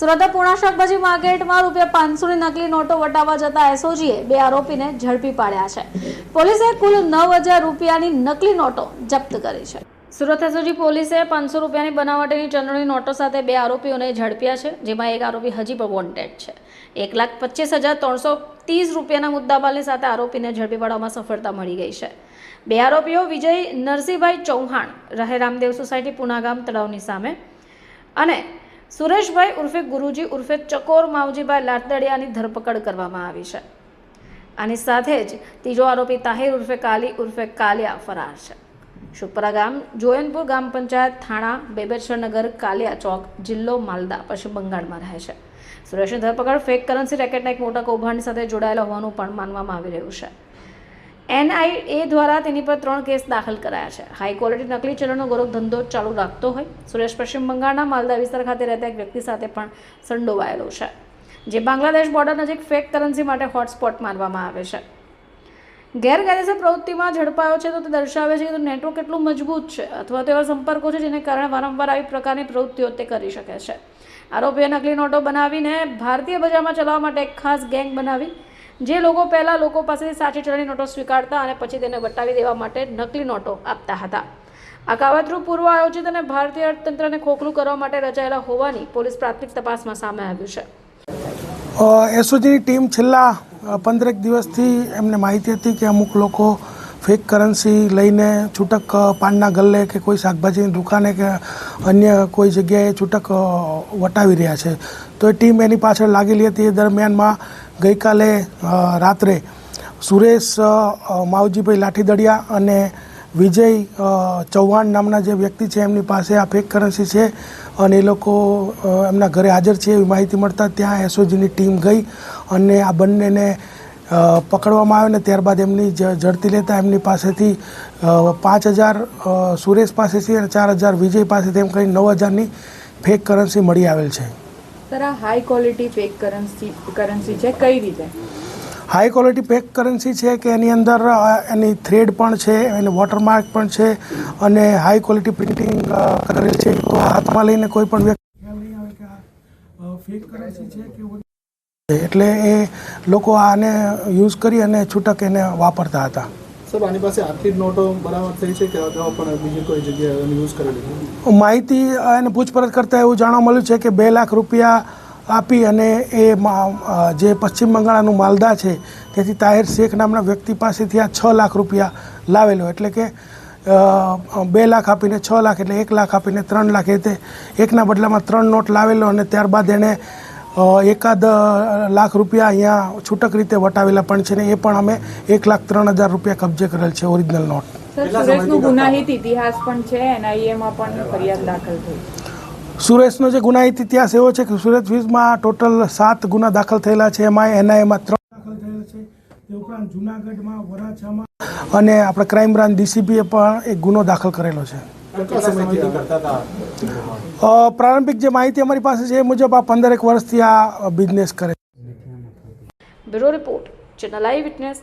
સુરતના પૂણા શાકભાજી માર્કેટમાં રૂપિયા પાંચસોની નકલી નોટો વટાવવા જતા એસઓજીએ બે આરોપીને ઝડપી પાડ્યા છે. પોલીસે કુલ નવ હજાર રૂપિયાની નકલી નોટો જપ્ત કરી છે. સુરત એસઓજી પોલીસે પાંચસો રૂપિયાની બનાવટીની ચલણી નોટો સાથે બે આરોપીઓને ઝડપ્યા છે, જેમાં એક આરોપી હજી પણ વોન્ટેડ છે. એક લાખ પચીસ હજાર ત્રણસો ત્રીસ રૂપિયાના મુદ્દાબાલની સાથે આરોપીને ઝડપી પાડવામાં સફળતા મળી ગઈ છે. બે આરોપીઓ વિજય નરસિંહભાઈ ચૌહાણ, રહે રામદેવ સોસાયટી પુનાગામ તળાવની સામે અને સુરેશભાઈ ઉર્ફે ગુરુજી ઉર્ફે ચકોર માવજીભાઈ લાટદડિયાની ધરપકડ કરવામાં આવી છે. આની સાથે જ ત્રીજો આરોપી તાહિર ઉર્ફે કાલી ઉર્ફે કાલિયા ફરાર છે. શુપરા ગામ જોયનપુર ગ્રામ પંચાયત થાણા બેબેશ્વરનગર કાલિયા ચોક જિલ્લો માલદા પશ્ચિમ બંગાળમાં રહે છે. સુરેશની ધરપકડ ફેક કરન્સી રેકેટના એક મોટા કૌભાંડ સાથે જોડાયેલા હોવાનું પણ માનવામાં આવી રહ્યું છે. એનઆઈએ દ્વારા તેની પર ત્રણ કેસ દાખલ કરાયા છે. હાઈ ક્વોલિટી નકલી ચલણનો ગોરખ ધંધો ચાલુ રાખતો હોય, સુરેશ પશ્ચિમ બંગાળના માલદા વિસ્તાર ખાતે રહેતા એક વ્યક્તિ સાથે પણ સંડોવાયેલો છે, જે બાંગ્લાદેશ બોર્ડર નજીક ફેક કરન્સી માટે હોટસ્પોટ માનવામાં આવે છે. ગેરકાયદેસર પ્રવૃત્તિમાં ઝડપાયો છે તો તે દર્શાવે છે કે નેટવર્ક કેટલું મજબૂત છે અથવા તો એવા સંપર્કો છે જેને કારણે વારંવાર આવી પ્રકારની પ્રવૃત્તિઓ તે કરી શકે છે. આરોપીએ નકલી નોટો બનાવીને ભારતીય બજારમાં ચલાવવા માટે એક ખાસ ગેંગ બનાવી જે લોકો પહેલાં લોકો પાસેથી સાચી ચલણી નોટો સ્વીકારતા અને પછી તેને વટાવી દેવા માટે નકલી નોટો આપતા હતા. આ કાવતરૂ પૂર્વ આયોજિત અને ભારતીય અર્થતંત્રને ખોખલું કરવા માટે રચાયેલા હોવાની પોલીસ પ્રાથમિક તપાસમાં સામે આવ્યું છે. એસઓજીની ટીમ છેલ્લા પંદરેક દિવસથી એમને માહિતી હતી કે અમુક લોકો ફેક કરન્સી લઈને છૂટક પાનના ગલ્લે કે કોઈ શાકભાજીની દુકાને કે અન્ય કોઈ જગ્યાએ છૂટક વટાવી રહ્યા છે. તો એ ટીમ એની પાછળ લાગેલી હતી. એ દરમિયાનમાં ગઈકાલે રાત્રે સુરેશ માવજીભાઈ લાઠીદડિયા અને વિજય ચૌહાણ નામના જે વ્યક્તિ છે એમની પાસે આ ફેક કરન્સી છે અને એ લોકો એમના ઘરે હાજર છે એવી માહિતી મળતા ત્યાં એસઓજીની ટીમ ગઈ અને આ બંનેને પકડવામાં આવ્યો ને ત્યારબાદ એમની ઝડપી લેતા એમની પાસેથી પાંચ હજાર સુરેશ પાસેથી અને ચાર હજાર વિજય પાસેથી એમ કરી નવ હજારની ફેક કરન્સી મળી આવેલ છે. સર આ high quality fake currency currency છે? કઈ રીતે? હાઈ ક્વોલિટી પેક કરન્સી છે કે એની અંદર એની થ્રેડ પણ છે એને વોટરમાર્ક પણ છે અને હાઈ ક્વોલિટી પ્રિન્ટિંગ કરેલ છે. તો હાથમાં લઈને કોઈ પણ વ્યક્તિ ફેક કરન્સી છે કે એટલે એ લોકો આને યુઝ કરી અને છૂટક એને વાપરતા હતા. સર આની પાસે આર્થિક નોટો બરાબર થઈ છે કે અગાઉ પણ બીજી કોઈ જગ્યાએ યુઝ કરેલી માહિતી અને પૂછપરછ કરતાં એવું જાણવા મળ્યું છે કે બે લાખ રૂપિયા આપી અને એ જે પશ્ચિમ બંગાળનું માલદા છે તેથી તાહિર શેખ નામના વ્યક્તિ પાસેથી આ છ લાખ રૂપિયા લાવેલો. એટલે કે બે લાખ આપીને છ લાખ એટલે એક લાખ આપીને ત્રણ લાખ. એ રીતે એકના બદલામાં ત્રણ નોટ લાવેલો અને ત્યારબાદ એણે એકાદ લાખ રૂપિયા અહીંયા છૂટક રીતે વટાવેલા પણ છે ને એ પણ અમે એક લાખ ત્રણ હજાર રૂપિયા કબજે કરેલ છે ઓરિજિનલ નોટ. સર સુરેશનું ગુનાહિત ઇતિહાસ પણ છે એનઆઈએ માં પણ ફરિયાદ દાખલ થઈ સુરેશનો જે ગુનાહિત ઇતિહાસ એવો છે કે સુરત વીજમાં ટોટલ સાત ગુના દાખલ થયેલા છે એમાં એનઆઈએમાં ત્રણ દાખલ થયેલા છે. તે ઉપરાંત જુનાગઢમાં વરાછામાં અને આપણે ક્રાઇમ બ્રાન્ચ ડીસીપીએ પણ એક ગુનો દાખલ કરેલો છે. પ્રારંભિક જે માહિતી અમારી પાસે છે એ મુજબ આ પંદરેક વર્ષથી આ બિઝનેસ કરે bureau report channel eye witness